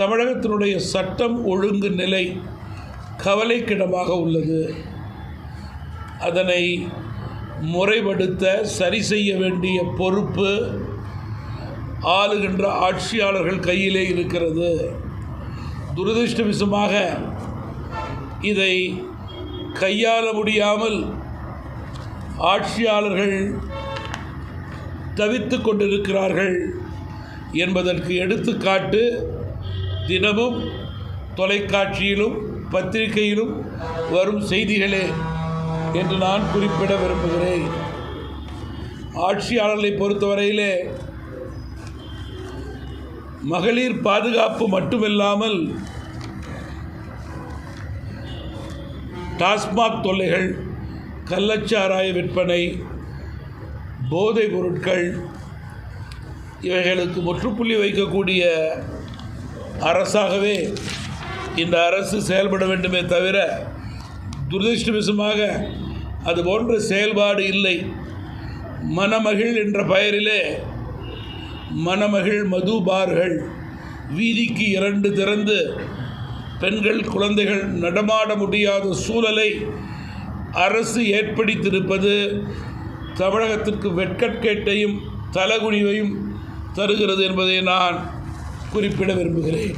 தமிழகத்தினுடைய சட்டம் ஒழுங்கு நிலை கவலைக்கிடமாக உள்ளது. அதனை முறைப்படுத்த சரி செய்ய வேண்டிய பொறுப்பு ஆளுகின்ற ஆட்சியாளர்கள் கையிலே இருக்கிறது. துரதிருஷ்டவசமாக இதை கையாள முடியாமல் ஆட்சியாளர்கள் தவித்து கொண்டிருக்கிறார்கள் என்பதற்கு எடுத்துக்காட்டு தினமும் தொலைக்காட்சியிலும் பத்திரிகையிலும் வரும் செய்திகளே என்று நான் குறிப்பிட விரும்புகிறேன். ஆட்சியாளர்களை பொறுத்தவரையிலே மகளிர் பாதுகாப்பு மட்டுமில்லாமல் டாஸ்மாக் தொல்லைகள் கள்ளச்சாராய விற்பனை போதைப் பொருட்கள் இவைகளுக்கு முற்றுப்புள்ளி வைக்கக்கூடிய அரசாகவே இந்த அரசு செயல்பட வேண்டுமே தவிர துரதிருஷ்டவசமாக அது போன்ற செயல்பாடு இல்லை. மணமகிழ் என்ற பெயரிலே மணமகிழ் மது பார்கள் வீதிக்கு இரண்டு திறந்து பெண்கள் குழந்தைகள் நடமாட முடியாத சூழலை அரசு ஏற்படுத்தியிருப்பது தமிழகத்திற்கு வெட்கக்கேட்டையும் தலகுனிவையும் தருகிறது என்பதை நான் குறிப்பிட விரும்புகிறேன்.